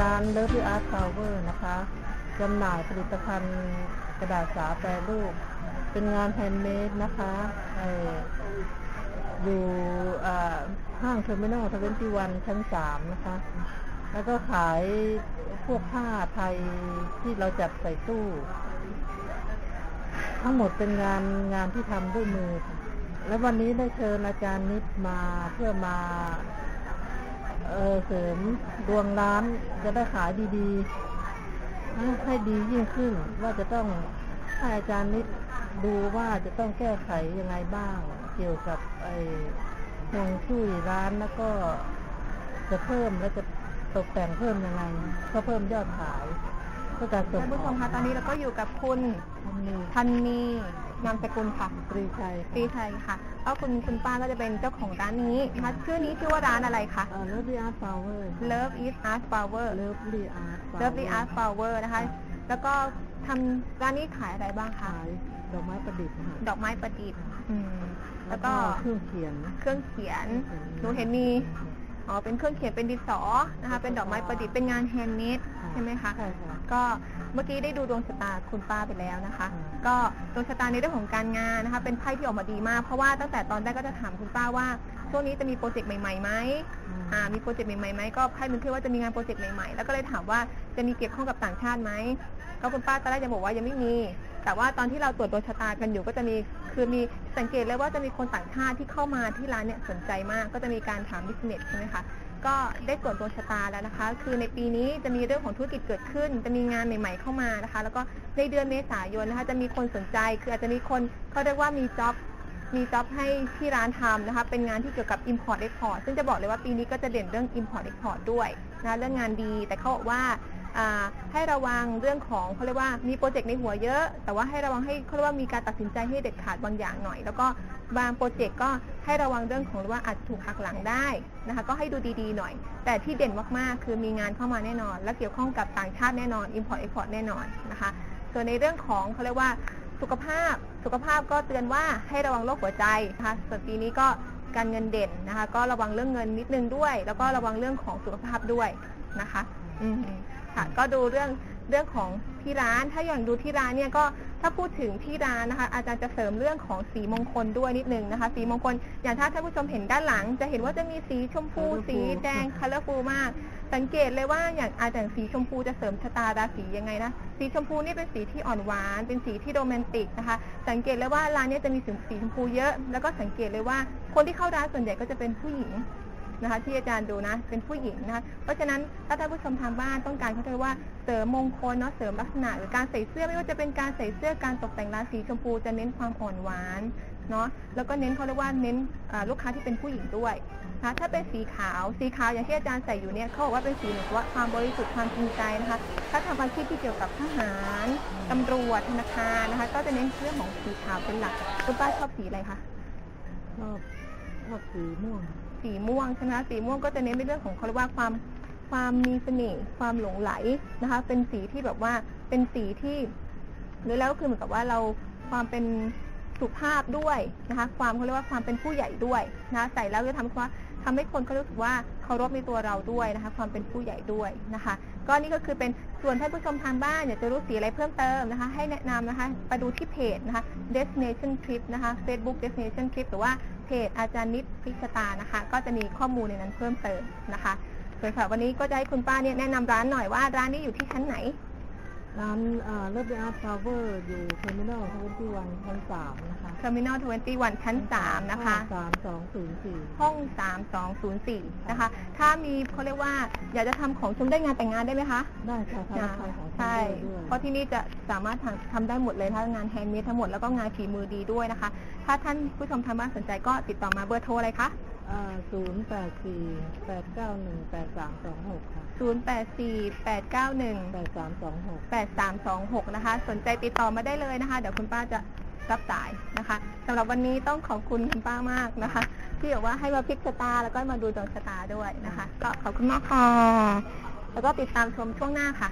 ร้านเลิฟอาร์ตพาวเวอร์นะคะจำหน่ายผลิตภัณฑ์กระดาษสาแปรรูป เป็นงานแฮนด์เมดนะคะอยู่ห้างเทอร์มินอลทเวนตี้วันชั้นสามนะคะ แล้วก็ขายพวกผ้าไทยที่เราจัดใส่ตู้ ทั้งหมดเป็นงานงานที่ทำด้วยมือ แล้ววันนี้ได้เชิญอาจารย์นิดมาเพื่อมา เออเสริมดวงร้านจะได้ขายดีๆ ให้ดียิ่งขึ้น ว่าจะต้องให้อาจารย์นิดดูว่าจะต้องแก้ไขยังไงบ้าง เกี่ยวกับไอ้ฮวงจุ้ยร้านแล้วก็จะเพิ่มและจะตกแต่งเพิ่มยังไงเพื่อเพิ่มยอดขายเพื่อการส่งท่านผู้ชมคะตอนนี้เราก็อยู่กับคุณทันนีนามสกุลค่ะปรีชัยฟรีไทยค่ะ แล้วคุณคุณป้าก็จะเป็นเจ้าของร้านนี้นะคะชื่อนี้ชื่อว่าร้านอะไรคะ เลิฟลีอาร์ตฟลาวเวอร์ Love is Art Flower เลิฟลีอาร์ต Love the Art Flower นะคะ แล้วก็ทำร้านนี้ขายอะไรบ้างคะ ขายดอกไม้ประดิษฐ์ค่ะ ดอกไม้ประดิษฐ์อืมแล้วก็เครื่องเขียน เครื่องเขียน หนูเห็นมี อ๋อ เป็นเครื่องเขียนเป็นดินสอนะคะ เป็นดอกไม้ประดิษฐ์ เป็นงานแฮนด์เมดใช่ไหมคะใช่ค่ะก็เมื่อกี้ได้ดูดวงชะตาคุณป้าไปแล้วนะคะ อืม ก็ดวงชะตาในเรื่องของการงานนะคะเป็นไพ่ที่ออกมาดีมากเพราะว่าตั้งแต่ตอนแรกก็จะถามคุณป้าว่าช่วงนี้จะมีโปรเจกต์ใหม่ๆไหม อ่ามีโปรเจกต์ใหม่ๆไหมก็ไพ่มันคือว่าจะมีงานโปรเจกต์ใหม่ๆ แล้วก็เลยถามว่าจะมีเกี่ยวข้องกับต่างชาติไหมก็คุณป้าตอนแรกจะบอกว่ายังไม่มี แต่ว่าตอนที่เราตรวจดวงชะตากันอยู่ก็จะมีคือมีสังเกตเลยว่าจะมีคนต่างชาติที่เข้ามาที่ร้านเนี่ยสนใจมาก ก็จะมีการถามบิสเนสใช่ไหมคะ ก็ได้ตรวจดวงชะตาแล้วนะคะ คือในปีนี้จะมีเรื่องของธุรกิจเกิดขึ้น จะมีงานใหม่ ๆเข้ามานะคะ แล้วก็ในเดือนเมษายนนะคะ จะมีคนสนใจ คืออาจจะมีคนเขาเรียกว่ามีจ็อบ มีจ็อบให้ที่ร้านทำนะคะ เป็นงานที่เกี่ยวกับ Import Export ซึ่งจะบอกเลยว่าปีนี้ก็จะเด่นเรื่อง Import Export ด้วยนะ เรื่องงานดี แต่เขาบอกว่าอ่า ให้ระวังเรื่องของเขาเรียกว่ามีโปรเจกต์ในหัวเยอะ แต่ว่าให้ระวังให้เขาเรียกว่ามีการตัดสินใจให้เด็ดขาดบางอย่างหน่อย แล้วก็บางโปรเจกต์ก็ให้ระวังเรื่องของว่าอาจถูกหักหลังได้นะคะ ก็ให้ดูดีๆหน่อย แต่ที่เด่นมากๆ คือมีงานเข้ามาแน่นอน และเกี่ยวข้องกับต่างชาติแน่นอน Import Export แน่นอนนะคะ ส่วนในเรื่องของเขาเรียกว่าสุขภาพ สุขภาพก็เตือนว่าให้ระวังโรคหัวใจนะคะส่วนปีนี้ก็การเงินเด่นนะคะ ก็ระวังเรื่องเงินนิดนึงด้วย แล้วก็ระวังเรื่องของสุขภาพด้วยนะคะ อืม ค่ะ ก็ดูเรื่องเรื่องของที่ร้าน ถ้าอย่างดูที่ร้านเนี่ยก็ถ้าพูดถึงที่ร้านนะคะ อาจารย์จะเสริมเรื่องของสีมงคลด้วยนิดนึงนะคะ สีมงคลอย่างถ้าท่านผู้ชมเห็นด้านหลัง จะเห็นว่าจะมีสีชมพู สีแดงคัลเลอร์ฟูมาก สังเกตเลยว่าอย่างอาจารย์สีชมพูจะเสริมชะตาราศียังไงนะ สีชมพูนี่เป็นสีที่อ่อนหวาน เป็นสีที่โรแมนติกนะคะ สังเกตเลยว่าร้านเนี้จะมีสีสีชมพูเยอะ แล้วก็สังเกตเลยว่าคนที่เข้าร้านส่วนใหญ่ก็จะเป็นผู้หญิง นะคะที่อาจารย์ดูนะเป็นผู้หญิงนะคะเพราะฉะนั้นถ้าท่านผู้ชมทางบ้านต้องการเขาเรียกว่าเสริมมงคลเนาะเสริมลักษณะ หรือการใส่เสื้อไม่ว่าจะเป็นการใส่เสื้อการตกแต่งราสีชมพูจะเน้นความอ่อนหวานเนาะแล้วก็เน้นเขาเรียกว่าเน้นลูกค้าที่เป็นผู้หญิงด้วยนะคะถ้าเป็นสีขาวสีขาวอย่างที่อาจารย์ใส่อยู่เนี่ยเขาบอกว่าเป็นสีหนกับว่าความบริสุทธิ์ความจริงใจนะคะถ้าทำอาชีพที่เกี่ยวกับทหารตำรวจธนาคารนะคะ ก็จะเน้นเรื่องของสีขาวเป็นหลักคุณป้าชอบสีอะไรคะชอบชอบสีม่วง สีม่วงใช่ไหมคะสีม่วงก็จะเน้นในเรื่องของเขาเรียกว่าความความมีเสน่ห์ความหลงไหลนะคะ เป็นสีที่แบบว่าเป็นสีที่หรือแล้วก็คือเหมือนกับว่าเราความเป็นสุภาพด้วยนะคะ ความเขาเรียกว่าความเป็นผู้ใหญ่ด้วยนะะใส่แล้วจะทำว่าทำให้คนเขารู้สึกว่าเคารพในตัวเราด้วยนะคะ ความเป็นผู้ใหญ่ด้วยนะคะ ก็นี่ก็คือเป็นส่วนท่านผู้ชมทางบ้านอยากจะรู้สีอะไรเพิ่มเติมนะคะ ให้แนะนำนะคะไปดูที่เพจนะคะ destination trip นะคะ Facebook destination trip หรือว่า เพจอาจารย์นิดพิชตานะคะ ก็จะมีข้อมูลในนั้นเพิ่มเติมนะคะส่วนค่ะวันนี้ก็จะให้คุณป้าเนี่ยแนะนำร้านหน่อยว่าร้านนี้อยู่ที่ชั้นไหน ร้านเลิฟอาร์ตพาวเวอร์อยู่เทอร์มินอลทเวนตี้วันชั้นสามนะคะ Terminal 21ชั้น3นะคะสามสองศูนย์สี่ห้อง3204นะคะ ถ้ามีเขาเรียกว่าอยากจะทำของชมได้งานแต่งงานได้ไหมคะ ได้ค่ะทำขายของใช่ชำด้วยเพราะที่นี่จะสามารถทำทำได้หมดเลยทั้งงานแฮนด์เมดทั้งหมดแล้วก็งานฝีมือดีด้วยนะคะ ถ้าท่านผู้ชมทางบ้านสนใจก็ติดต่อมาเบอร์โทรอะไรคะ ศูนย์แปดสี่แปดเก้าหนึ่งแปดสามสองหกค่ะ0 8 4 8 9 1 แปดสามสองหก 8326 นะคะ สนใจติดต่อมาได้เลยนะคะ เดี๋ยวคุณป้าจะรับสายนะคะสำหรับวันนี้ต้องขอบคุณคุณป้ามากนะคะ ที่บอกว่าให้มาพลิกชะตาแล้วก็มาดูดวงชะตาด้วยนะคะ ก็ขอบคุณมากค่ะแล้วก็ติดตามชมช่วงหน้าค่ะ